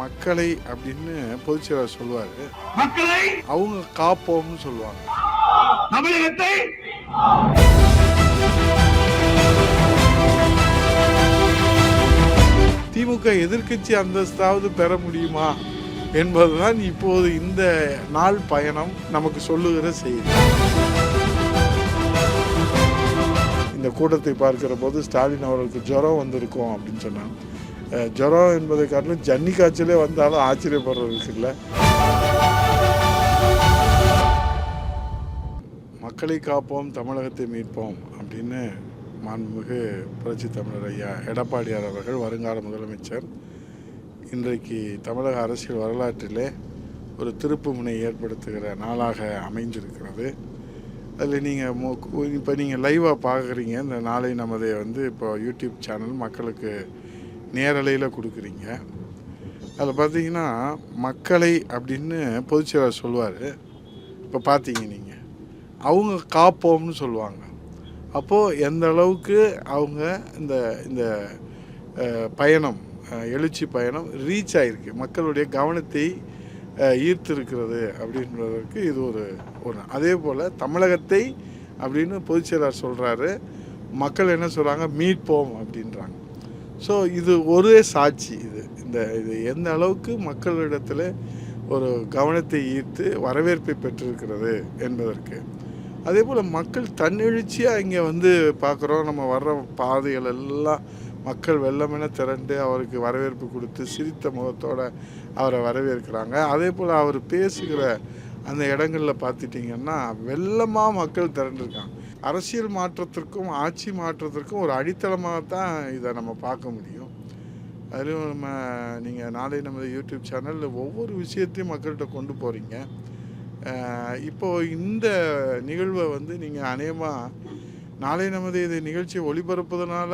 மக்களை அப்படின்னு பொதுச்செயலாளர் சொல்லுவார். மக்களை அவங்க காப்போம்னு சொல்லுவாங்க. தமிழகத்தை திமுக எதிர்க்கட்சி அந்தஸ்தாவது பெற முடியுமா என்பதுதான் இப்போது இந்த நாள் பயணம் நமக்கு சொல்லுகிற செய்தி. இந்த கூட்டத்தை பார்க்கிற போது ஸ்டாலின் அவர்களுக்கு ஜுரம் வந்திருக்கும் அப்படின்னு சொன்னாங்க. ஜுரம் என்பதை காட்டிலும் ஜன்னி காய்ச்சலே வந்தாலும் ஆச்சரியப்படுறதுக்கு இல்லை. மக்களை காப்போம் தமிழகத்தை மீட்போம் அப்படின்னு மாண்புமிகு புரட்சி தமிழர் ஐயா எடப்பாடியார் அவர்கள் வருங்கால முதலமைச்சர் இன்றைக்கு தமிழக அரசியல் வரலாற்றிலே ஒரு திருப்பு முனை ஏற்படுத்துகிற நாளாக அமைஞ்சிருக்கிறது. அதில் நீங்கள் இப்போ நீங்கள் லைவாக பார்க்குறீங்க. இந்த நாளை நமதே வந்து இப்போ யூடியூப் சேனல் மக்களுக்கு நேரலையில் கொடுக்குறீங்க. அதில் பார்த்தீங்கன்னா மக்களை அப்படின்னு பொதுச்செயலாளர் சொல்லுவார். இப்போ பார்த்தீங்க நீங்கள் அவங்க காப்போம்னு சொல்லுவாங்க. அப்போது எந்த அளவுக்கு அவங்க இந்த இந்த பயணம் எழுச்சி பயணம் ரீச் ஆகிருக்கு மக்களுடைய கவனத்தை ஈர்த்திருக்கிறது அப்படின்றதற்கு இது ஒரு ஒன்று அதே போல் தமிழகத்தை அப்படின்னு பொதுச்செயலாளர் சொல்கிறாரு மக்கள் என்ன சொல்கிறாங்க மீட்போம் அப்படின்றாங்க. ஸோ இது ஒரே சாட்சி இது. இந்த இது எந்த அளவுக்கு மக்களிடத்தில் ஒரு கவனத்தை ஈர்த்து வரவேற்பை பெற்றிருக்கிறது என்பதற்கு. அதே போல் மக்கள் தன்னெழுச்சியாக இங்கே வந்து பார்க்குறோம். நம்ம வர்ற பாதைகள் எல்லாம் மக்கள் வெள்ளமென திரண்டு அவருக்கு வரவேற்பு கொடுத்து சிரித்த முகத்தோடு அவரை வரவேற்கிறாங்க. அதே போல் அவர் பேசுகிற அந்த இடங்களில் பார்த்துட்டிங்கன்னா வெள்ளமாக மக்கள் திரண்டிருக்காங்க. அரசியல் மாற்றத்திற்கும் ஆட்சி மாற்றத்திற்கும் ஒரு அடித்தளமாக தான் இதை நம்ம பார்க்க முடியும். அதுலேயும் நம்ம நீங்கள் நாளை நமது யூடியூப் சேனலில் ஒவ்வொரு விஷயத்தையும் மக்கள்கிட்ட கொண்டு போகிறீங்க இப்போ இந்த நிகழ்வை வந்து நீங்கள் அநேகமாக நாளை நமது இது நிகழ்ச்சியை ஒளிபரப்புறதுனால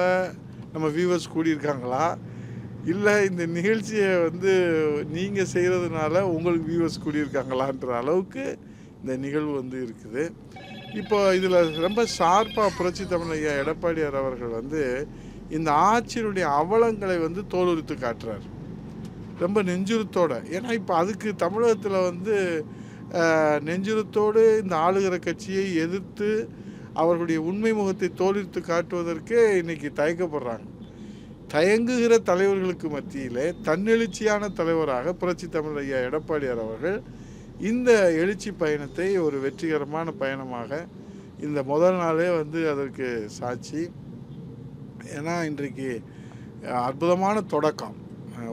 நம்ம வியூவர்ஸ் கூடியிருக்காங்களா? இல்லை இந்த நிகழ்ச்சியை வந்து நீங்கள் செய்கிறதுனால உங்களுக்கு வியூவர்ஸ் கூடியிருக்காங்களான்ற அளவுக்கு இந்த நிகழ்வு வந்து இருக்குது. இப்போ இதில் ரொம்ப ஷார்ப்பாக புரட்சி தமிழ் ஐயா எடப்பாடியார் அவர்கள் வந்து இந்த ஆட்சியினுடைய அவலங்களை வந்து தோலுரித்து காட்டுறார். ரொம்ப நெஞ்சுருத்தோடு. ஏன்னா இப்போ அதுக்கு தமிழகத்தில் வந்து நெஞ்சுருத்தோடு நெஞ்சுரத்தோடு இந்த ஆளுகிற கட்சியை எதிர்த்து அவர்களுடைய உண்மை முகத்தை தோலித்து காட்டுவதற்கே இன்றைக்கி தயக்கப்படுறாங்க. தயங்குகிற தலைவர்களுக்கு மத்தியிலே தன்னெழுச்சியான தலைவராக புரட்சி தமிழ் ஐயா எடப்பாடியார் அவர்கள் இந்த எழுச்சி பயணத்தை ஒரு வெற்றிகரமான பயணமாக இந்த முதல் நாளே வந்து அதற்கு சாட்சி. ஏன்னா இன்றைக்கு அற்புதமான தொடக்கம்.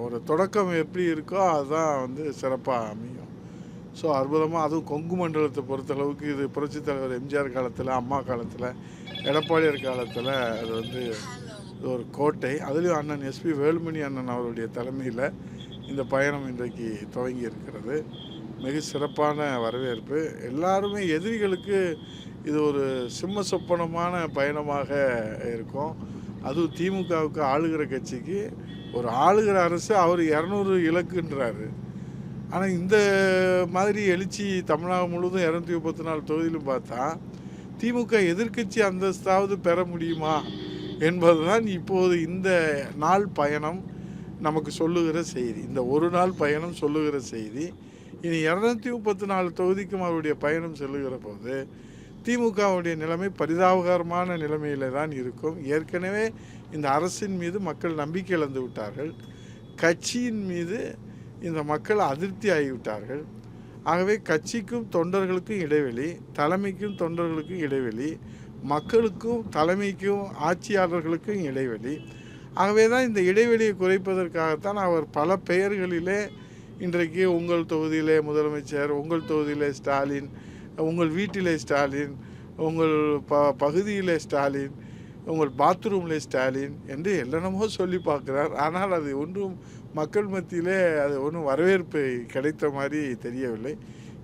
ஒரு தொடக்கம் எப்படி இருக்கோ அதுதான் வந்து சிறப்பாக அமையும். ஸோ அற்புதமாக அதுவும் கொங்கு மண்டலத்தை பொறுத்தளவுக்கு இது புரட்சித் தலைவர் எம்ஜிஆர் காலத்தில் அம்மா காலத்தில் எடப்பாடியார் காலத்தில் அது வந்து ஒரு கோட்டை. அதுலேயும் அண்ணன் எஸ்பி வேலுமணி அண்ணன் அவருடைய தலைமையில் இந்த பயணம் இன்றைக்கு துவங்கி இருக்கிறது. மிக சிறப்பான வரவேற்பு. எல்லாருமே எதிரிகளுக்கு இது ஒரு சிம்ம சொப்பனமான பயணமாக இருக்கும். அதுவும் திமுகவுக்கு ஆளுகிற கட்சிக்கு. ஒரு ஆளுகிற அரசு அவர் இரநூறு இலக்குன்றாரு. ஆனால் இந்த மாதிரி எழுச்சி தமிழகம் முழுவதும் இரநூத்தி முப்பத்தி நாலு தொகுதியிலும் பார்த்தா திமுக எதிர்க்கட்சி அந்தஸ்தாவது பெற முடியுமா என்பதுதான் இப்போது இந்த நாள் பயணம் நமக்கு சொல்லுகிற செய்தி. இந்த ஒரு நாள் பயணம் சொல்லுகிற செய்தி. இனி இரநூத்தி முப்பத்தி நாலு தொகுதிக்கும் அவருடைய பயணம் செல்லுகிற போது திமுகவுடைய நிலைமை பரிதாபகரமான நிலைமையில தான் இருக்கும். ஏற்கனவே இந்த அரசின் மீது மக்கள் நம்பிக்கை இழந்து விட்டார்கள். கட்சியின் மீது இந்த மக்கள் அதிருப்தி ஆகிவிட்டார்கள். ஆகவே கட்சிக்கும் தொண்டர்களுக்கும் இடைவெளி தலைமைக்கும் தொண்டர்களுக்கும் இடைவெளி மக்களுக்கும் தலைமைக்கும் ஆட்சியாளர்களுக்கும் இடைவெளி. ஆகவே தான் இந்த இடைவெளியை குறைப்பதற்காகத்தான் அவர் பல பெயர்களிலே இன்றைக்கு உங்கள் தொகுதியிலே முதலமைச்சர் உங்கள் தொகுதியிலே ஸ்டாலின் உங்கள் வீட்டிலே ஸ்டாலின் உங்கள் ப பகுதியிலே ஸ்டாலின் உங்கள் பாத்ரூம்லே ஸ்டாலின் என்று என்னென்னமோ சொல்லி பார்க்குறார். ஆனால் அது ஒன்றும் மக்கள் மத்தியிலே அது ஒன்றும் வரவேற்பு கிடைத்த மாதிரி தெரியவில்லை.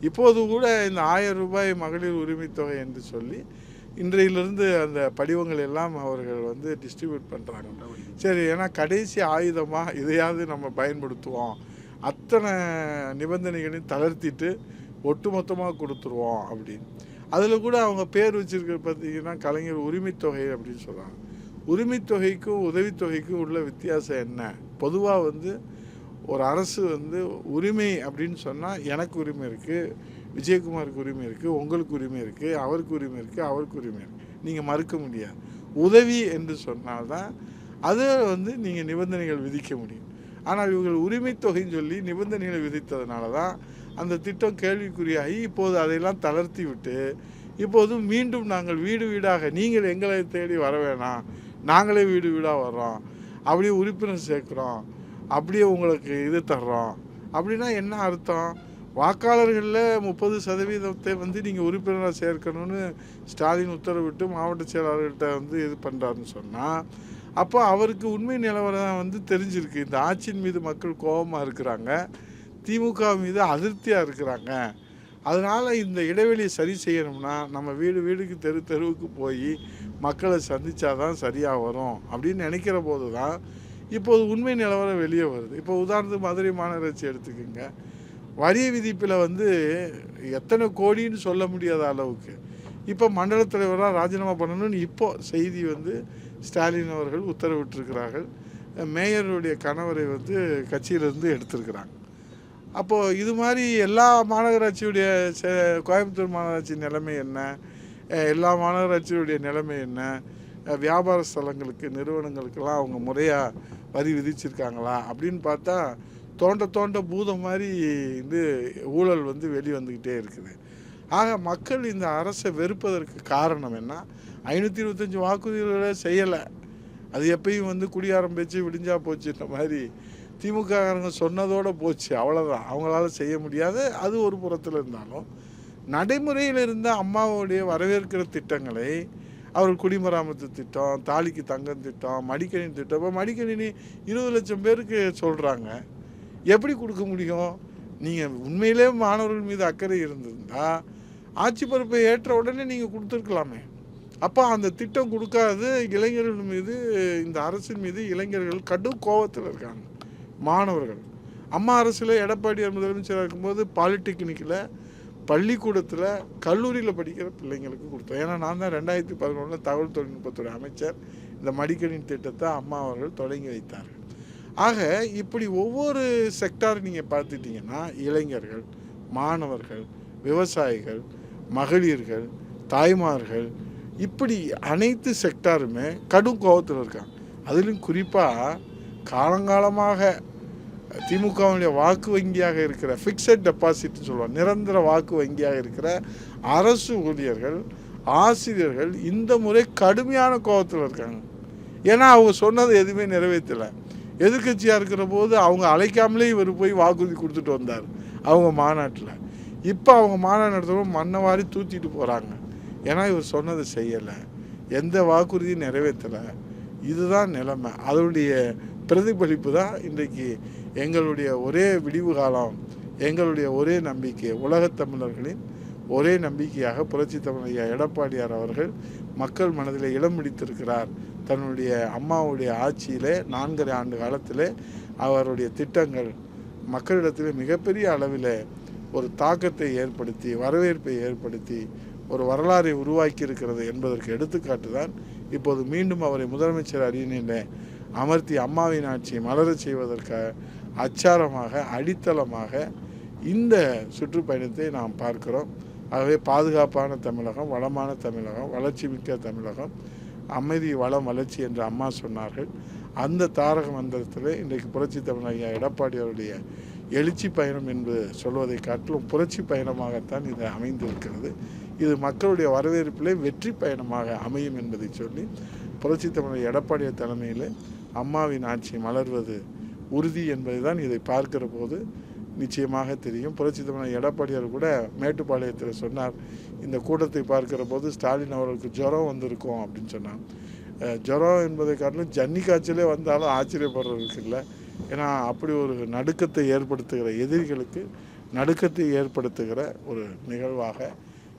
இப்போது கூட இந்த ஆயிரம் ரூபாய் மகளிர் உரிமைத் தொகை என்று சொல்லி இன்றையிலிருந்து அந்த படிவங்கள் எல்லாம் அவர்கள் வந்து டிஸ்ட்ரிபியூட் பண்ணுறாங்க சரி ஏன்னா கடைசி ஆயுதமாக இதையாவது நம்ம பயன்படுத்துவோம். அத்தனை நிபந்தனைகளையும் தளர்த்திட்டு ஒட்டுமொத்தமாக கொடுத்துருவோம் அப்படின்னு. அதில் கூட அவங்க பேர் வச்சிருக்க பார்த்தீங்கன்னா கலைஞர் உரிமைத்தொகை அப்படின்னு சொல்கிறாங்க உரிமைத்தொகைக்கும் உதவித்தொகைக்கும் உள்ள வித்தியாசம் என்ன? பொதுவாக வந்து ஒரு அரசு வந்து உரிமை அப்படின்னு சொன்னால் எனக்கு உரிமை இருக்குது விஜயகுமாருக்கு உரிமை இருக்குது உங்களுக்கு உரிமை இருக்குது அவருக்கு உரிமை இருக்குது அவருக்கு உரிமை இருக்குது நீங்கள் மறுக்க முடியாது. உதவி என்று சொன்னால்தான் அதை வந்து நீங்கள் நிபந்தனைகள் விதிக்க முடியும். ஆனால் இவர்கள் உரிமை தொகைன்னு சொல்லி நிபந்தனைகளை விதித்ததுனால தான் அந்த திட்டம் கேள்விக்குறியாகி இப்போது அதையெல்லாம் தளர்த்தி விட்டு இப்போது மீண்டும் நாங்கள் வீடு வீடாக நீங்கள் எங்களை தேடி வர வேணாம் நாங்களே வீடு வீடாக வர்றோம் அப்படியே உறுப்பினர் சேர்க்குறோம் அப்படியே உங்களுக்கு இது தர்றோம். அப்படின்னா என்ன அர்த்தம்? வாக்காளர்களில் முப்பது சதவீதத்தை வந்து நீங்கள் உறுப்பினராக சேர்க்கணும்னு ஸ்டாலின் உத்தரவிட்டு மாவட்ட செயலாளர்கிட்ட வந்து இது பண்ணுறாருன்னு சொன்னால் அப்போ அவருக்கு உண்மை நிலவரம் வந்து தெரிஞ்சிருக்கு. இந்த ஆட்சியின் மீது மக்கள் கோபமாக இருக்கிறாங்க. திமுக மீது அதிருப்தியாக இருக்கிறாங்க. அதனால் இந்த இடைவெளியை சரி செய்யணும்னா நம்ம வீடு வீடுக்கு தெரு தெருவுக்கு போய் மக்களை சந்திச்சாதான் சரியாக வரும் அப்படின்னு நினைக்கிற போது தான் இப்போது உண்மை நிலவரம் வெளியே வருது. இப்போ உதாரணத்துக்கு மதுரை மாநகராட்சி எடுத்துக்கோங்க. வரி விதிப்பில் வந்து எத்தனை கோடின்னு சொல்ல முடியாத அளவுக்கு. இப்போ மண்டல தலைவராக ராஜினாமா பண்ணணும்னு இப்போ செய்தி வந்து ஸ்டாலின் அவர்கள் உத்தரவிட்டிருக்கிறார்கள். மேயருடைய கணவரை வந்து கட்சியிலிருந்து எடுத்திருக்கிறாங்க. அப்போது இது மாதிரி எல்லா மாநகராட்சியுடைய கோயம்புத்தூர் மாநகராட்சி நிலைமை என்ன? எல்லா மாநகராட்சியுடைய நிலைமை என்ன? வியாபார ஸ்தலங்களுக்கு நிறுவனங்களுக்கெல்லாம் அவங்க முறையாக வரி விதிச்சிருக்காங்களா? அப்படின்னு பார்த்தா தோண்ட தோண்ட பூதம் மாதிரி இது ஊழல் வந்து வெளிவந்துக்கிட்டே இருக்குது. ஆக மக்கள் இந்த அரசை வெறுப்பதற்கு காரணம் என்ன? ஐநூற்றி இருபத்தஞ்சி வாக்குறுதிகளை செய்யலை. அது எப்பயும் வந்து குடியாரம் பேச்சு விடிஞ்சா போச்சுன்ற மாதிரி. திமுககாரங்க சொன்னதோடு போச்சு அவ்வளோதான் அவங்களால செய்ய முடியாது. அது ஒரு புறத்தில் இருந்தாலும் நடைமுறையில் இருந்த அம்மாவுடைய வரவேற்கிற திட்டங்களை அவர் குடிமராமத்து திட்டம் தாலிக்கு தங்கம் திட்டம் மடிக்கணினி திட்டம் இப்போ மடிக்கணினி இருபது லட்சம் பேருக்கு சொல்கிறாங்க எப்படி கொடுக்க முடியும்? நீங்கள் உண்மையிலே மாணவர்கள் மீது அக்கறை இருந்திருந்தால் ஆட்சி பொறுப்பை ஏற்ற உடனே நீங்கள் கொடுத்துருக்கலாமே. அப்போ அந்த திட்டம் கொடுக்காது இளைஞர்கள் மீது இந்த அரசின் மீது இளைஞர்கள் கடும் கோபத்தில் இருக்காங்க. மாணவர்கள். அம்மா அரசில் எடப்பாடியார் முதலமைச்சராக இருக்கும்போது பாலிடெக்னிக்கில் பள்ளிக்கூடத்தில் கல்லூரியில் படிக்கிற பிள்ளைங்களுக்கு கொடுத்தோம். ஏன்னா நான் தான் ரெண்டாயிரத்தி பதினொன்றில் தகவல் தொழில்நுட்பத்துறை அமைச்சர். இந்த மடிக்கணின் திட்டத்தை அம்மா அவர்கள் தொடங்கி வைத்தார்கள். ஆக இப்படி ஒவ்வொரு செக்டார் நீங்கள் பார்த்துட்டிங்கன்னா இளைஞர்கள் மாணவர்கள் விவசாயிகள் மகளிர்கள் தாய்மார்கள் இப்படி அனைத்து செக்டாருமே கடும் கோபத்தில் இருக்காங்க. அதிலும் குறிப்பாக காலங்காலமாக திமுகவுடைய வாக்கு வங்கியாக இருக்கிற ஃபிக்ஸட் டெபாசிட்னு சொல்லுவாங்க. நிரந்தர வாக்கு வங்கியாக இருக்கிற அரசு ஊழியர்கள் ஆசிரியர்கள் இந்த முறை கடுமையான கோபத்தில் இருக்காங்க. ஏன்னா அவங்க சொன்னது எதுவுமே நிறைவேற்றலை. எதிர்க்கட்சியாக இருக்கிற போது அவங்க அழைக்காமலே இவர் போய் வாக்குறுதி கொடுத்துட்டு வந்தார். அவங்க மாநாட்டில். இப்போ அவங்க மாநாடு நடத்துகிறோம் மண்ணை வாரி தூத்திட்டு போகிறாங்க ஏன்னா இவர் சொன்னதை செய்யலை. எந்த வாக்குறுதியும் நிறைவேற்றலை. இதுதான் நிலைமை. அதனுடைய பிரதிபலிப்பு தான் இன்றைக்கு எங்களுடைய ஒரே விடிவு காலம் எங்களுடைய ஒரே நம்பிக்கை. உலகத் தமிழர்களின் ஒரே நம்பிக்கையாக புரட்சி தமிழ் எடப்பாடியார் அவர்கள் மக்கள் மனதில் இடம் பிடித்திருக்கிறார் தன்னுடைய அம்மாவுடைய ஆட்சியிலே நான்கரை ஆண்டு காலத்திலே அவருடைய திட்டங்கள் மக்களிடத்திலே மிகப்பெரிய அளவில் ஒரு தாக்கத்தை ஏற்படுத்தி வரவேற்பை ஏற்படுத்தி வரலாறை உருவாக்கி இருக்கிறது என்பதற்கு எடுத்துக்காட்டு தான் இப்போது மீண்டும் அவரை முதலமைச்சர் அரியணையில் அமர்த்தி அம்மாவின் ஆட்சியை மலரச் செய்வதற்காக அச்சாரமாக அடித்தளமாக இந்த சுற்றுப்பயணத்தை நாம் பார்க்கிறோம். ஆகவே பாதுகாப்பான தமிழகம் வளமான தமிழகம் வளர்ச்சி மிக்க தமிழகம் அமைதி வளம் வளர்ச்சி என்று அம்மா சொன்னார்கள். அந்த தாரக மந்திரத்தில் இன்றைக்கு புரட்சி தமிழக ஐயா எடப்பாடி அவருடைய எழுச்சி பயணம் என்று சொல்வதை காட்டிலும் புரட்சி பயணமாகத்தான் இது அமைந்திருக்கிறது. இது மக்களுடைய வரவேற்பிலே வெற்றி பயணமாக அமையும் என்பதை சொல்லி புரட்சி தமிழர் எடப்பாடியார் தலைமையில் அம்மாவின் ஆட்சி மலர்வது உறுதி என்பதை தான் இதை பார்க்கிற போது நிச்சயமாக தெரியும். புரட்சி தமிழர் எடப்பாடியார் கூட மேட்டுப்பாளையத்தில் சொன்னார். இந்த கூட்டத்தை பார்க்கிற போது ஸ்டாலின் அவர்களுக்கு ஜுரம் வந்திருக்கும் அப்படின்னு சொன்னார். ஜுரம் என்பதை காட்டிலும் ஜன்னி காய்ச்சலே வந்தாலும் ஆச்சரியப்படுறதுக்கு இல்லை. ஏன்னா அப்படி ஒரு நடுக்கத்தை ஏற்படுத்துகிற எதிரிகளுக்கு நடுக்கத்தை ஏற்படுத்துகிற ஒரு நிகழ்வாக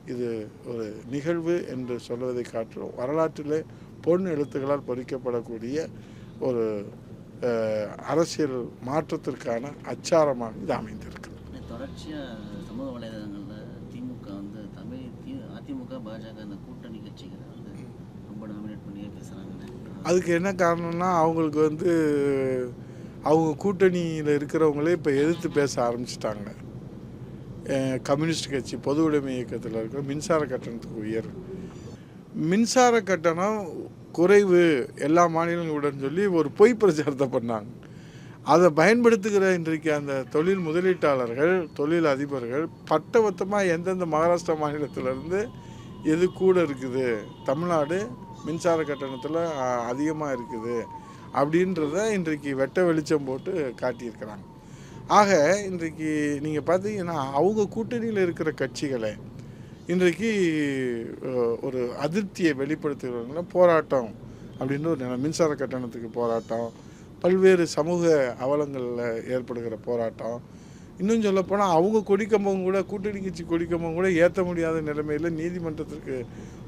இது ஒரு நிகழ்வு என்று சொல்வதை காட்டிலும் வரலாற்றிலே பொன் எழுத்துக்களால் பொறிக்கப்படக்கூடிய ஒரு அரசியல் மாற்றத்திற்கான அச்சாரமாக இது அமைந்திருக்கு தொடர்ச்சியாக சமூக வலைதளங்களில் திமுக வந்து தமிழ் தி அதிமுக பாஜக அந்த கூட்டணி கட்சிகளை வந்து ரொம்ப டாமினேட் பண்ணியே பேசுகிறாங்க அதுக்கு என்ன காரணம்னா அவங்களுக்கு வந்து அவங்க கூட்டணியில் இருக்கிறவங்களே இப்போ எதிர்த்து பேச ஆரம்பிச்சிட்டாங்க. கம்யூனிஸ்ட் கட்சி பொது உடைமை இயக்கத்தில் இருக்கிற மின்சார கட்டணத்துக்கு உயர்வு மின்சார கட்டணம் குறைவு எல்லா மாநிலங்களுடன் சொல்லி ஒரு பொய் பிரச்சாரத்தை பண்ணாங்க. அதை பயன்படுத்துகிற இன்றைக்கு அந்த தொழில் முதலீட்டாளர்கள் தொழில் அதிபர்கள் பட்டவத்தமாக எந்தெந்த மகாராஷ்டிரா மாநிலத்திலேருந்து எது கூட இருக்குது தமிழ்நாடு மின்சார கட்டணத்தில் அதிகமாக இருக்குது அப்படின்றத இன்றைக்கு வெட்ட வெளிச்சம் போட்டு காட்டியிருக்கிறாங்க. ஆக இன்றைக்கு நீங்கள் பார்த்தீங்கன்னா அவங்க கூட்டணியில் இருக்கிற கட்சிகளை இன்றைக்கு ஒரு அதிருப்தியை வெளிப்படுத்துகிறவங்கள போராட்டம் அப்படின்னு ஒரு மின்சார கட்டணத்துக்கு போராட்டம் பல்வேறு சமூக அவலங்களில் ஏற்படுகிற போராட்டம். இன்னும் சொல்லப்போனால் அவங்க கொடிக்கம்பம் கூட கூட்டணி கட்சி கொடிக்கம்பம் கூட ஏற்ற முடியாத நிலைமையில் நீதிமன்றத்திற்கு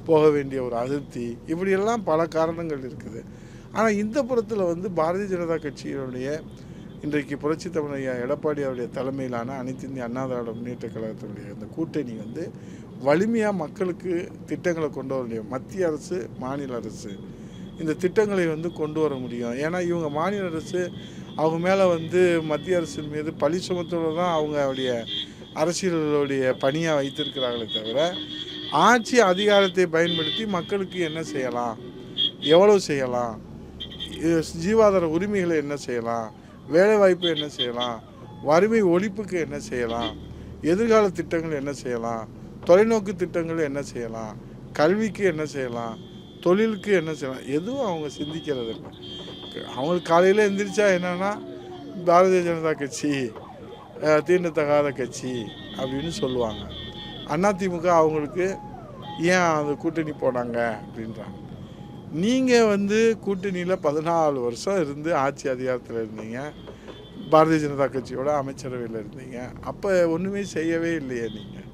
போக வேண்டிய ஒரு அதிருப்தி. இப்படியெல்லாம் பல காரணங்கள் இருக்குது. ஆனால் இந்த புறத்தில் வந்து பாரதிய ஜனதா கட்சியினுடைய இன்றைக்கு புரட்சி தமிழ் எடப்பாடி அவருடைய தலைமையிலான அனைத்து இந்திய அண்ணா திராவிட முன்னேற்ற கழகத்தினுடைய இந்த கூட்டணி வந்து வலிமையாக மக்களுக்கு திட்டங்களை கொண்டு வர முடியும். மத்திய அரசு மாநில அரசு. இந்த திட்டங்களை வந்து கொண்டு வர முடியும். ஏன்னா இவங்க மாநில அரசு அவங்க மேலே வந்து மத்திய அரசின் மீது பழி சுமத்தோடு தான் அவங்களுடைய அரசியலுடைய பணியாக வைத்திருக்கிறார்களே தவிர ஆட்சி அதிகாரத்தை பயன்படுத்தி மக்களுக்கு என்ன செய்யலாம்? எவ்வளவு செய்யலாம்? ஜீவாதார உரிமைகளை என்ன செய்யலாம்? வேலைவாய்ப்பு என்ன செய்யலாம்? வறுமை ஒழிப்புக்கு என்ன செய்யலாம்? எதிர்கால திட்டங்கள் என்ன செய்யலாம்? தொலைநோக்கு திட்டங்கள் என்ன செய்யலாம்? கல்விக்கு என்ன செய்யலாம்? தொழிலுக்கு என்ன செய்யலாம்? எதுவும் அவங்க சிந்திக்கிறது இல்லை. அவங்களுக்கு காலையில் எந்திரிச்சா என்னென்னா பாரதிய ஜனதா கட்சி தீண்டத்தகாத கட்சி அப்படின்னு சொல்லுவாங்க. அதிமுக அவங்களுக்கு ஏன் அந்த கூட்டணி போனாங்க அப்படின்றாங்க. நீங்கள் வந்து கூட்டணியில் பதினாலு வருஷம் இருந்து ஆட்சி அதிகாரத்தில் இருந்தீங்க. பாரதிய ஜனதா கட்சியோட அமைச்சரவையில் இருந்தீங்க. அப்போ ஒன்றுமே செய்யவே இல்லையே நீங்கள்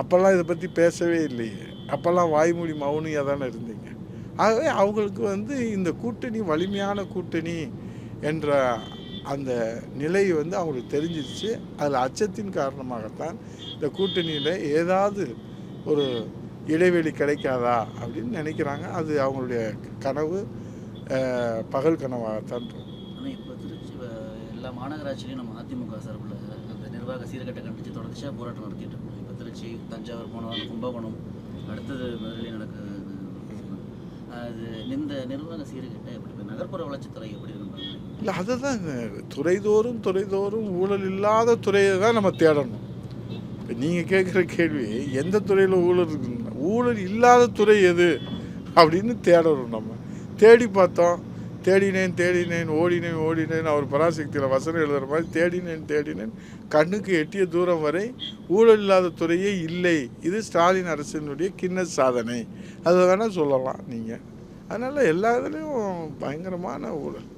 அப்போல்லாம் இதை பற்றி பேசவே இல்லையே. அப்போல்லாம் வாய்மொழி மௌனியாக தானே இருந்தீங்க. ஆகவே அவங்களுக்கு வந்து இந்த கூட்டணி வலிமையான கூட்டணி என்ற அந்த நிலை வந்து அவங்களுக்கு தெரிஞ்சிருச்சு. அதில் அச்சத்தின் காரணமாகத்தான் இந்த கூட்டணியில் ஏதாவது ஒரு இடைவெளி கிடைக்காதா அப்படின்னு நினைக்கிறாங்க. அது அவங்களுடைய கனவு பகல் கனவாகத்தான் இருக்கும். ஆனால் இப்போ திருச்சி வ- எல்லா மாநகராட்சிலையும் நம்ம அதிமுக சார்பில் அந்த நிர்வாக சீர்கட்டை கண்டித்து தொடர்ச்சியாக போராட்டம் நடத்திட்டு இருக்கோம். இப்போ திருச்சி தஞ்சாவூர் போனோம் கும்பகோணம் அடுத்தது மதுரை நடக்குது அது இந்த நிர்வாக சீர்கட்டை எப்படி நகர்ப்புற வளர்ச்சித்துறை எப்படி இல்லை அதை தான் துறைதோறும் துறைதோறும் ஊழல் இல்லாத துறையை தான் நம்ம தேடணும். இப்போ நீங்கள் கேட்குற கேள்வி எந்த துறையில் ஊழல் இருக்குன்னு ஊழல் இல்லாத துறை எது அப்படின்னு தேடணும் நம்ம. தேடி பார்த்தோம் தேடினேன் தேடினேன் ஓடினேன் ஓடினேன். அவர் பராசக்தியில் வசனம் எழுதுகிற மாதிரி தேடினேன் தேடினேன். கண்ணுக்கு எட்டிய தூரம் வரை ஊழல் இல்லாத துறையே இல்லை. இது ஸ்டாலின் அரசினுடைய கிண்ண சாதனை. அதை வேணால் சொல்லலாம் நீங்கள் அதனால் எல்லா இதுலேயும் பயங்கரமான ஊழல்.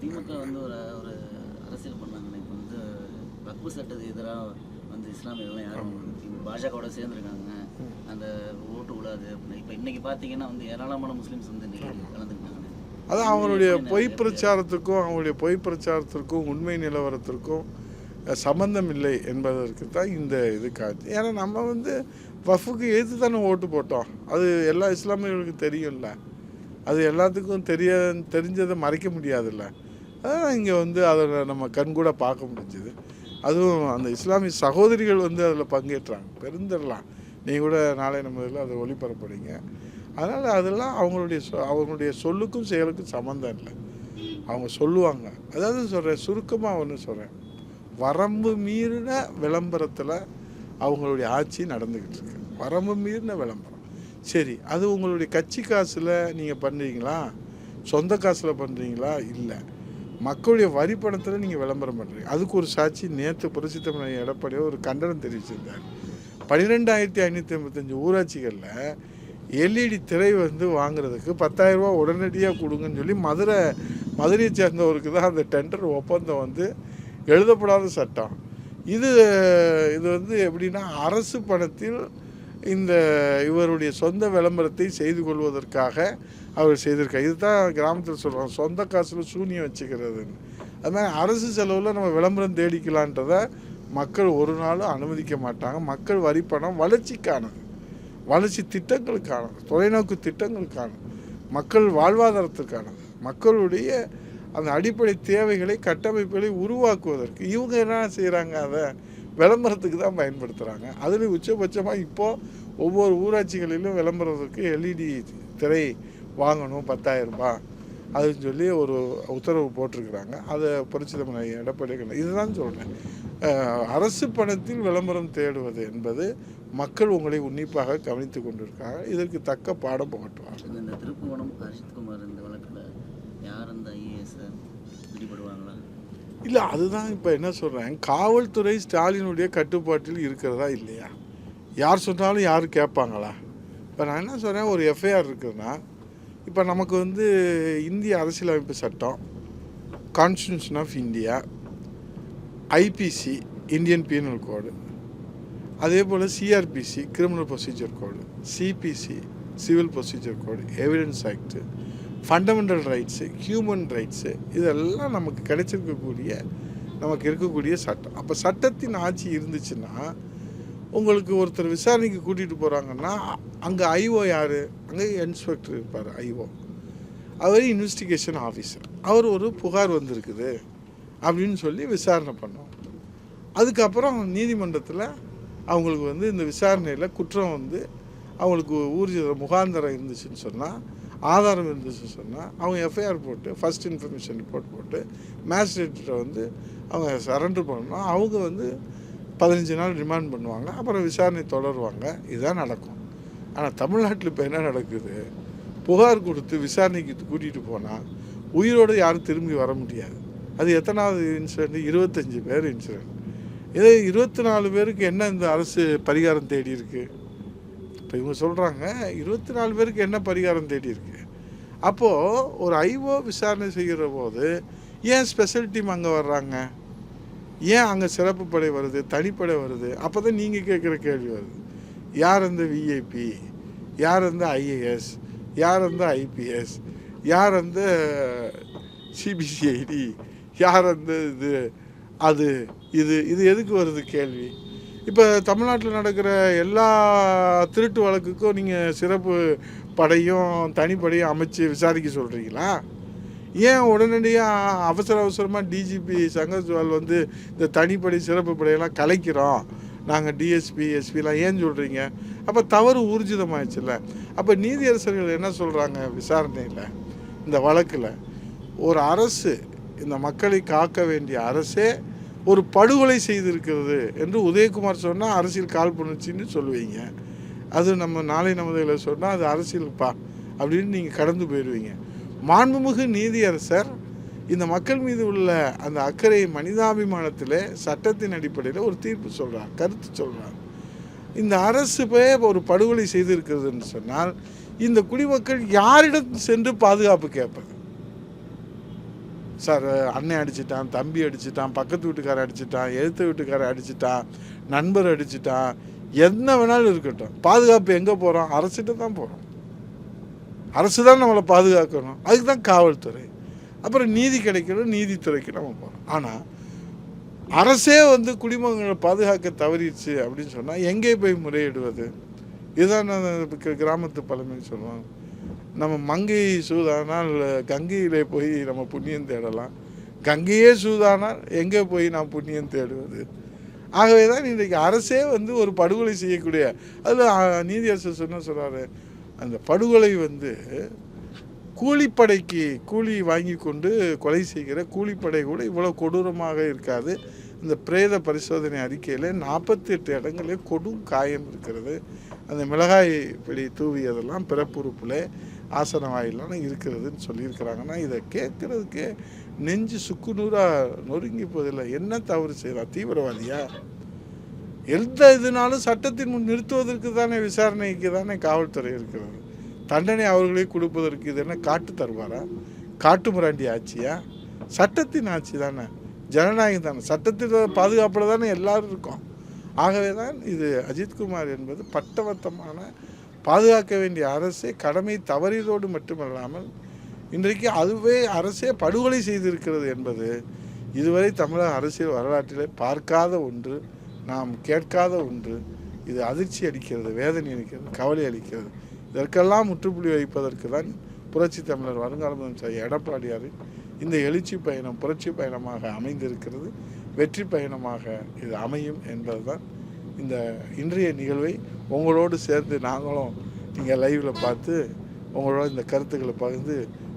திமுக வந்து ஒரு ஒரு அரசியல் பண்ணாங்க இப்போ வந்து வக்பு சட்டத்துக்கு எதிராக வந்து இஸ்லாமியர்கள்லாம் யாரும் பாஜகவோட சேர்ந்துருக்காங்க. அந்த ஓட்டு விழாது அப்படின்னு. இப்போ இன்னைக்கு பார்த்தீங்கன்னா வந்து ஏராளமான முஸ்லீம்ஸ் வந்து கலந்துக்கிட்டாங்க. அது அவங்களுடைய பொய் பிரச்சாரத்துக்கும் அவங்களுடைய பொய் பிரச்சாரத்திற்கும் உண்மை நிலவரத்திற்கும் சம்பந்தம் இல்லை என்பதற்கு தான் இந்த இது காட்சி ஏன்னா நம்ம வந்து வஃபுக்கு எதிர்த்து தானே ஓட்டு போட்டோம். அது எல்லா இஸ்லாமியர்களுக்கும் தெரியும்ல. அது எல்லாத்துக்கும் தெரிய தெரிஞ்சதை மறைக்க முடியாதுல்ல. அதான் இங்கே வந்து அதை நம்ம கண்கூட பார்க்க முடிஞ்சுது. அதுவும் அந்த இஸ்லாமிய சகோதரிகள் வந்து அதில் பங்கேற்றாங்க. பெருந்திரலாம். நீங்கள் கூட நாளை நம்ம அதை ஒளிபரப்புறீங்க. அதனால் அதெல்லாம் அவங்களுடைய சொ அவங்களுடைய சொல்லுக்கும் செயலுக்கும் சம்மந்தம் இல்லை. அவங்க சொல்லுவாங்க. அதாவது சொல்கிறேன் சுருக்கமாக ஒன்று சொல்கிறேன் வரம்பு மீறின விளம்பரத்தில் அவங்களுடைய ஆட்சி நடந்துக்கிட்டு இருக்கு. வரம்பு மீறின விளம்பரம். சரி அது உங்களுடைய கட்சி காசில் நீங்கள் பண்ணுறீங்களா சொந்த காசில் பண்ணுறீங்களா இல்லை. மக்களுடைய வரி பணத்தில் நீங்கள் விளம்பரம் பண்ணுறீங்க அதுக்கு ஒரு சாட்சி நேற்று புரட்சி தமிழ் எடப்பாடியோ ஒரு கண்டனம் தெரிவிச்சிருந்தார். பன்னிரெண்டாயிரத்தி ஐநூற்றி ஐம்பத்தஞ்சு ஊராட்சிகளில் எல்இடி திரை வந்து வாங்குறதுக்கு பத்தாயிரரூபா உடனடியாக கொடுங்கன்னு சொல்லி மதுரை மதுரையை சேர்ந்தவருக்கு தான் அந்த டெண்டர் ஒப்பந்தம் வந்து எழுதப்படாத சட்டம். இது இது வந்து எப்படின்னா அரசு பணத்தில் இந்த இவருடைய சொந்த விளம்பரத்தை செய்து கொள்வதற்காக அவர் செய்திருக்கார். இதுதான் கிராமத்தில் சொல்கிறாங்க சொந்த காசில் சூனியம் வச்சுக்கிறதுன்னு. அது மாதிரி அரசு செலவில் நம்ம விளம்பரம் தேடிக்கலான்றதை மக்கள் ஒரு நாளும் அனுமதிக்க மாட்டாங்க. மக்கள் வரி பணம் வளர்ச்சிக்கானது. வளர்ச்சி திட்டங்களுக்கானது. தொலைநோக்கு திட்டங்களுக்கானது. மக்கள் வாழ்வாதாரத்துக்கானது. மக்களுடைய அந்த அடிப்படை தேவைகளை கட்டமைப்புகளை உருவாக்குவதற்கு இவங்க என்ன செய்கிறாங்க அதை விளம்பரத்துக்கு தான் பயன்படுத்துகிறாங்க அதில் உச்சபட்சமாக இப்போது ஒவ்வொரு ஊராட்சிகளிலும் விளம்பரத்துக்கு எல்இடி திரை வாங்கணும் பத்தாயிரம் ரூபாய் அதுன்னு சொல்லி ஒரு உத்தரவு போட்டிருக்கிறாங்க. அதை புரட்சி தமிழ் எடப்பாடி இதுதான் சொல்கிறேன் அரசு பணத்தில் விளம்பரம் தேடுவது என்பது மக்கள் உங்களை உன்னிப்பாக கவனித்து கொண்டிருக்காங்க. இதற்கு தக்க பாடம் புகட்டுவாங்க. இந்த- இந்த திருப்புவனம் அஜித்குமார் இந்த வழக்கில் யார் அந்த ஐஏஎஸ் பிடிபடுவாங்களா? இல்லை அதுதான் இப்போ என்ன சொல்கிறேன் காவல்துறை ஸ்டாலினுடைய கட்டுப்பாட்டில் இருக்கிறதா இல்லையா? யார் சொன்னாலும் யார் கேட்பாங்களா? இப்போ நான் என்ன சொல்கிறேன் ஒரு எஃப்ஐஆர் இருக்குதுன்னா இப்போ நமக்கு வந்து இந்திய அரசியலமைப்பு சட்டம் constitution of India IPC Indian penal code அதே போல் CrPC criminal procedure code CPC civil procedure code evidence act fundamental rights human rights இதெல்லாம் நமக்கு கிடைச்சிருக்கக்கூடிய நமக்கு இருக்கக்கூடிய சட்டம். அப்போ சட்டத்தின் ஆட்சி இருந்துச்சுன்னா உங்களுக்கு ஒருத்தர் விசாரணைக்கு கூட்டிகிட்டு போகிறாங்கன்னா அங்கே ஐஓ யார்? அங்கே இன்ஸ்பெக்டர் இருப்பார் ஐஓ அவர் இன்வெஸ்டிகேஷன் ஆஃபீஸர் அவர் ஒரு புகார் வந்திருக்குது. அப்படின்னு சொல்லி விசாரணை பண்ணோம். அதுக்கப்புறம் நீதிமன்றத்தில் அவங்களுக்கு வந்து இந்த விசாரணையில் குற்றம் வந்து அவங்களுக்கு ஊர்ஜித முகாந்தரம் இருந்துச்சுன்னு சொன்னால் ஆதாரம் இருந்துச்சுன்னு சொன்னால் அவங்க எஃப்ஐஆர் போட்டு ஃபஸ்ட் இன்ஃபர்மேஷன் ரிப்போர்ட் போட்டு மேஜிஸ்ட்ரேட்டை வந்து அவங்க சரண்டர் பண்ணணும் அவங்க வந்து பதினஞ்சு நாள் ரிமாண்ட் பண்ணுவாங்க அப்புறம் விசாரணை தொடருவாங்க. இதுதான் நடக்கும். ஆனால் தமிழ்நாட்டில் இப்போ என்ன நடக்குது? புகார் கொடுத்து விசாரணைக்கு கூட்டிகிட்டு போனால் உயிரோடு யாரும் திரும்பி வர முடியாது. அது எத்தனாவது இன்சிடென்ட் இருபத்தஞ்சி பேர் இன்சிடென்ட் இதே இருபத்தி நாலு பேருக்கு என்ன இந்த அரசு பரிகாரம் தேடி இருக்கு? இப்போ இவங்க சொல்கிறாங்க இருபத்தி நாலு பேருக்கு என்ன பரிகாரம் தேடி இருக்கு? அப்போது ஒரு ஐஓ விசாரணை செய்கிற போது ஏன் ஸ்பெஷல் டீம் அங்கே வர்றாங்க? ஏன் அங்கே சிறப்பு படை வருது தனிப்படை வருது? அப்போ தான் நீங்கள் கேட்குற கேள்வி வருது. யார் அந்த விஐபி யார் அந்த ஐஏஎஸ் யார் அந்த ஐபிஎஸ் யார் அந்த சிபிசிஐடி யார் அந்த இது? அது இது இது எதுக்கு வருது கேள்வி? இப்போ தமிழ்நாட்டில் நடக்கிற எல்லா திருட்டு வழக்குக்கும் நீங்கள் சிறப்பு படையும் தனிப்படையும் அமைச்சு விசாரிக்க சொல்கிறீங்களா ஏன் உடனடியாக அவசர அவசரமாக டிஜிபி சங்கர்ஜுவால் வந்து இந்த தனிப்படை சிறப்பு படையெல்லாம் கலைக்கிறோம்? நாங்கள் டிஎஸ்பி எஸ்பிலாம் ஏன் சொல்கிறீங்க அப்போ தவறு ஊர்ஜிதமாகிடுச்சுல்ல அப்போ நீதியரசர்கள் என்ன சொல்கிறாங்க விசாரணையில்? இந்த வழக்கில் ஒரு அரசு இந்த மக்களை காக்க வேண்டிய அரசே ஒரு படுகொலை செய்திருக்கிறது என்று உதயகுமார் சொன்னால் அரசியல் காழ்ப்புணர்ச்சின்னு சொல்லுவீங்க. அது நம்ம நாளை நமதில் சொன்னால் அது அரசியல்ப்பா அப்படின்னு நீங்கள் கடந்து போயிடுவீங்க மாண்புமிகு நீதியரசர் இந்த மக்கள் மீது உள்ள அந்த அக்கறை மனிதாபிமானத்தில் சட்டத்தின் அடிப்படையில் ஒரு தீர்ப்பு சொல்கிறார் கருத்து சொல்கிறார் இந்த அரசு போய் ஒரு படுகொலை செய்திருக்கிறதுன்னு சொன்னால் இந்த குடிமக்கள் யாரிடம் சென்று பாதுகாப்பு கேட்பது? சார் அண்ணன் அடிச்சிட்டான் தம்பி அடிச்சிட்டான் பக்கத்து வீட்டுக்காரன் அடிச்சிட்டான் எழுத்து வீட்டுக்காரன் அடிச்சிட்டான் நண்பர் அடிச்சிட்டான் என்ன வேணாலும் இருக்கட்டும். பாதுகாப்பு எங்கே போகிறோம் அரசிட்ட தான் போகிறோம் அரசு தான் நம்மளை பாதுகாக்கணும். அதுக்கு தான் காவல்துறை. அப்புறம் நீதி கிடைக்கணும் நீதித்துறைக்கு நம்ம போகிறோம் ஆனால் அரசே வந்து குடிமகங்களை பாதுகாக்க தவறிடுச்சு அப்படின்னு சொன்னால் எங்கே போய் முறையிடுவது? இதுதான் நான் கிராமத்து பழமைன்னு சொல்லுவாங்க. நம்ம மங்கை சூதானால் கங்கையிலே போய் நம்ம புண்ணியம் தேடலாம். கங்கையே சூதானால் எங்கே போய் நாம் புண்ணியம் தேடுவது? ஆகவே தான் இன்றைக்கு அரசே வந்து ஒரு படுகொலை செய்யக்கூடிய அதில் நீதியரசர் சொன்ன சொல்கிறாரு அந்த படுகொலை வந்து கூலிப்படைக்கு கூலி வாங்கி கொண்டு கொலை செய்கிற கூலிப்படை கூட இவ்வளோ கொடூரமாக இருக்காது. இந்த பிரேத பரிசோதனை அறிக்கையில் நாற்பத்தி எட்டு இடங்களில் கொடும் காயம் இருக்கிறது. அந்த மிளகாய் பிடி தூவியதெல்லாம் பிறப்புறுப்பில். ஆசன வாயிலான இருக்கிறதுன்னு சொல்லியிருக்கிறாங்கன்னா இதை கேட்குறதுக்கே நெஞ்சு சுக்குநூறாக நொறுங்கி போதில்லை. என்ன தவறு செய்கிறா தீவிரவாதியா? எந்த இதுனாலும் சட்டத்தின் முன் நிறுத்துவதற்கு தானே விசாரணைக்கு தானே காவல்துறை இருக்கிறது. தண்டனை அவர்களே கொடுப்பதற்கு இது என்ன காட்டு தருவாரா? காட்டு முராண்டி ஆட்சியா? சட்டத்தின் ஆட்சி தானே. ஜனநாயகம் தானே. சட்டத்தின் பாதுகாப்பில் தானே எல்லாரும் இருக்கோம். ஆகவே தான் இது அஜித்குமார் என்பது பட்டவர்த்தமான பாதுகாக்க வேண்டிய அரசே கடமை தவறியதோடு மட்டுமல்லாமல் இன்றைக்கு அதுவே அரசே படுகொலை செய்திருக்கிறது என்பது இதுவரை தமிழக அரசியல் வரலாற்றிலே பார்க்காத ஒன்று நாம் கேட்காத ஒன்று. இது அதிர்ச்சி அளிக்கிறது வேதனை அளிக்கிறது கவலை அளிக்கிறது. இதற்கெல்லாம் முற்றுப்புள்ளி வைப்பதற்கு தான் புரட்சி தமிழர் வருங்கால முதலமைச்சர் எடப்பாடியாரின் இந்த எழுச்சி பயணம் புரட்சி பயணமாக அமைந்திருக்கிறது. வெற்றி பயணமாக இது அமையும் என்பதுதான் இந்த இன்றைய நிகழ்வை உங்களோடு சேர்ந்து நாங்களும் நீங்கள் லைவில் பார்த்து உங்களோட இந்த கருத்துக்களை பகிர்ந்து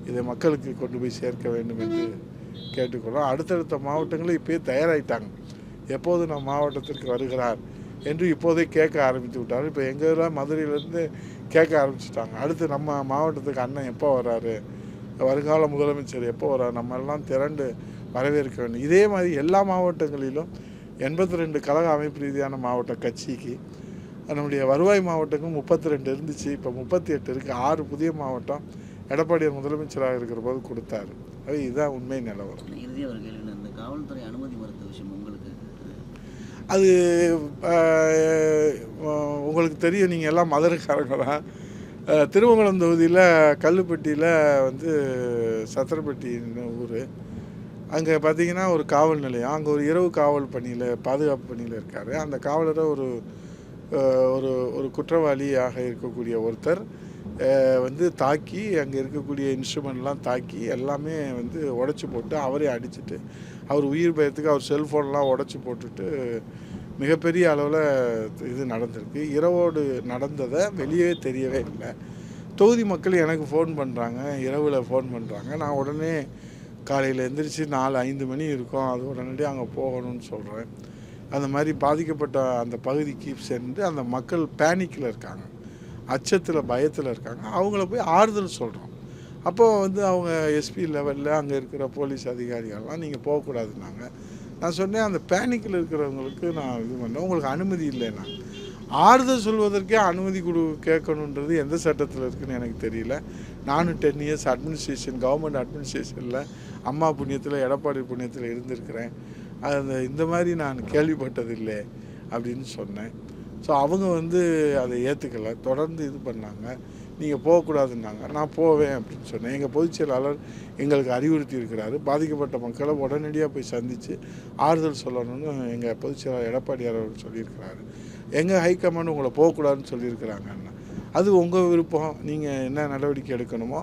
இதை மக்களுக்கு கொண்டு போய் சேர்க்க வேண்டும் என்று கேட்டுக்கொள்கிறோம். அடுத்தடுத்த மாவட்டங்களும் இப்போயே தயாராகிட்டாங்க எப்போது நம் மாவட்டத்திற்கு வருகிறார் என்று இப்போதே கேட்க ஆரம்பித்து விட்டார் இப்போ எங்கெல்லாம் மதுரையிலேருந்து கேட்க ஆரம்பிச்சிட்டாங்க. அடுத்து நம்ம மாவட்டத்துக்கு அண்ணன் எப்போ வர்றாரு? வருங்கால முதலமைச்சர் எப்போ வர்றாரு? நம்ம எல்லாம் திரண்டு வரவேற்க வேண்டும். இதே மாதிரி எல்லா மாவட்டங்களிலும் எண்பத்தி ரெண்டு கழக அமைப்பு ரீதியான மாவட்ட கட்சிக்கு நம்முடைய வருவாய் மாவட்டங்கள் முப்பத்தி ரெண்டு இருந்துச்சு. இப்போ முப்பத்தி எட்டு இருக்குது ஆறு புதிய மாவட்டம் எடப்பாடியார் முதலமைச்சராக இருக்கிற போது கொடுத்தாரு. அது இதுதான் உண்மை நிலவரம். இந்த காவல்துறை அனுமதி மறுத்த விஷயம் உங்களுக்கு அது உங்களுக்கு தெரியும். நீங்கள் எல்லாம் மதுரைக்காரங்க தான் திருமங்கலம் தொகுதியில் கல்லுப்பட்டியில் வந்து சத்திரப்பட்டின்னு ஊர். அங்கே பார்த்தீங்கன்னா ஒரு காவல் நிலையம். அங்கே ஒரு இரவு காவல் பணியில் பாதுகாப்பு பணியில் இருக்கார். அந்த காவலரை ஒரு ஒரு ஒரு குற்றவாளியாக இருக்கக்கூடிய ஒருத்தர் வந்து தாக்கி அங்கே இருக்கக்கூடிய இன்ஸ்ட்ருமெண்ட்லாம் தாக்கி எல்லாமே வந்து உடச்சி போட்டு அவரே அடிச்சிட்டு அவர் உயிர் பயத்துக்கு அவர் செல்ஃபோன்லாம் உடச்சி போட்டுட்டு மிகப்பெரிய அளவில் இது நடந்திருக்கு. இரவோடு நடந்ததை வெளியே தெரியவே இல்லை. தொகுதி மக்கள் எனக்கு ஃபோன் பண்ணுறாங்க இரவில் ஃபோன் பண்ணுறாங்க நான் உடனே காலையில் எந்திரிச்சு நாலு ஐந்து மணி இருக்கும். அது உடனடியாக அங்கே போகணும்னு சொல்கிறேன் அந்த மாதிரி பாதிக்கப்பட்ட அந்த பகுதிக்கு சென்று அந்த மக்கள் பேனிக்கில் இருக்காங்க. அச்சத்தில் பயத்தில் இருக்காங்க. அவங்கள போய் ஆறுதல் சொல்கிறோம் அப்போது வந்து அவங்க எஸ்பி லெவலில் அங்கே இருக்கிற போலீஸ் அதிகாரிகள்லாம் நீங்கள் போகக்கூடாதுன்னாங்க. நான் சொன்னேன் அந்த பேனிக்கில் இருக்கிறவங்களுக்கு நான் இது பண்ணேன் உங்களுக்கு அனுமதி இல்லைன்னா ஆறுதல் சொல்வதற்கே அனுமதி கொடு கேட்கணுன்றது எந்த சட்டத்தில் இருக்குன்னு எனக்கு தெரியல. நானும் டென் இயர்ஸ் அட்மினிஸ்ட்ரேஷன் கவர்மெண்ட் அட்மினிஸ்ட்ரேஷனில் அம்மா புண்ணியத்தில் எடப்பாடி புண்ணியத்தில் இருந்திருக்கிறேன். அது இந்த மாதிரி நான் கேள்விப்பட்டதில்லை அப்படின்னு சொன்னேன். ஸோ அவங்க வந்து அதை ஏற்றுக்கலை தொடர்ந்து இது பண்ணாங்க. நீங்கள் போகக்கூடாதுன்னாங்க. நான் போவேன் அப்படின்னு சொன்னேன். எங்கள் பொதுச் செயலாளர் எங்களுக்கு அறிவுறுத்தி இருக்கிறாரு. பாதிக்கப்பட்ட மக்களை உடனடியாக போய் சந்தித்து ஆறுதல் சொல்லணும்னு எங்கள் பொதுச் செயலாளர் எடப்பாடி அவர்கள் சொல்லியிருக்கிறாரு. எங்கள் ஹைகமாண்ட் உங்களை போகக்கூடாதுன்னு சொல்லியிருக்கிறாங்கன்னு அது உங்கள் விருப்பம். நீங்கள் என்ன நடவடிக்கை எடுக்கணுமோ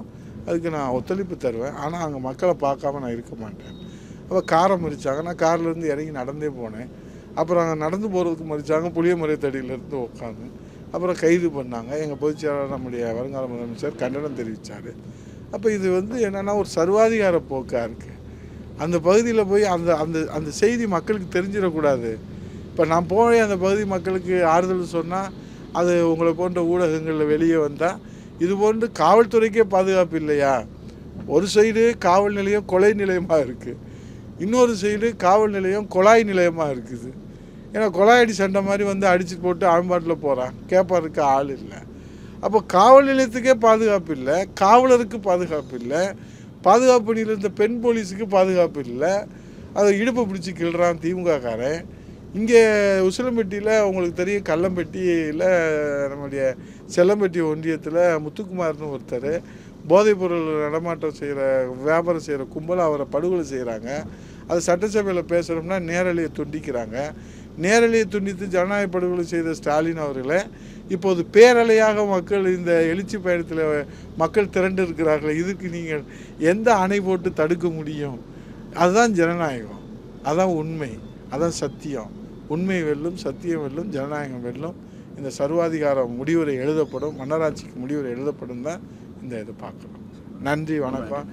அதுக்கு நான் ஒத்துழைப்பு தருவேன். ஆனால் அங்கே மக்களை பார்க்காம நான் இருக்க மாட்டேன். அப்போ காரை மறிச்சாங்க. நான் கார்லேருந்து இறங்கி நடந்தே போனேன். அப்புறம் அங்கே நடந்து போகிறதுக்கு மறிச்சாங்க. புளிய மறைத்தடியிலேருந்து உட்காந்து அப்புறம் கைது பண்ணாங்க. எங்கள் பொதுச் செயலாளர் நம்முடைய வருங்கால முதலமைச்சர் கண்டனம் தெரிவித்தார் அப்போ இது வந்து என்னென்னா ஒரு சர்வாதிகார போக்காக இருக்குது அந்த பகுதியில் போய் அந்த அந்த அந்த செய்தி மக்களுக்கு தெரிஞ்சிடக்கூடாது. இப்போ நான் போய் அந்த பகுதி மக்களுக்கு ஆறுதல் சொன்னால் அது உங்களை போன்ற ஊடகங்களில் வெளியே வந்தால் இது போன்று காவல்துறைக்கே பாதுகாப்பு இல்லையா? ஒரு சைடு காவல் நிலையம் கொலை நிலையமாக இருக்குது இன்னொரு சைடு காவல் நிலையம் கொலாய் நிலையமாக இருக்குது. ஏன்னா கொலாயடி சண்டை மாதிரி வந்து அடிச்சு போட்டு ஆம்பாட்டில் போகிறான் கேட்பாருக்கு ஆள் இல்லை. அப்போ காவல் நிலையத்துக்கே பாதுகாப்பு இல்லை. காவலருக்கு பாதுகாப்பு இல்லை. பாதுகாப்பு பணியில் இருந்த பெண் போலீஸுக்கு பாதுகாப்பு இல்லை. அதை இடுப்பை பிடிச்சி கிள்றான் திமுககாரன். இங்கே உசிலம்பட்டியில் உங்களுக்கு தெரியும் கல்லம்பட்டியில் நம்முடைய செல்லம்பட்டி ஒன்றியத்தில் முத்துக்குமார்னு ஒருத்தர் போதைப்பொருள் நடமாட்டம் செய்கிற வியாபாரம் செய்கிற கும்பல் அவரை படுகொலை செய்கிறாங்க. அது சட்டசபையில் பேசுகிறோம்னா நேரலையை துண்டிக்கிறாங்க. நேரலையை துண்டித்து ஜனநாயக படுகொலை செய்த ஸ்டாலின் அவர்களை இப்போது பேரலையாக மக்கள் இந்த எழுச்சி பயணத்தில் மக்கள் திரண்டு இருக்கிறார்கள் இதுக்கு நீங்கள் எந்த அணை போட்டு தடுக்க முடியும்? அதுதான் ஜனநாயகம். அதுதான் உண்மை. அதான் சத்தியம். உண்மை வெல்லும் சத்தியம் வெல்லும் ஜனநாயகம் வெல்லும். இந்த சர்வாதிகார முடிவுரை எழுதப்படும் மன்னராட்சிக்கு முடிவுரை எழுதப்படும் தான் இந்த இதை பார்க்குறோம் நன்றி வணக்கம்.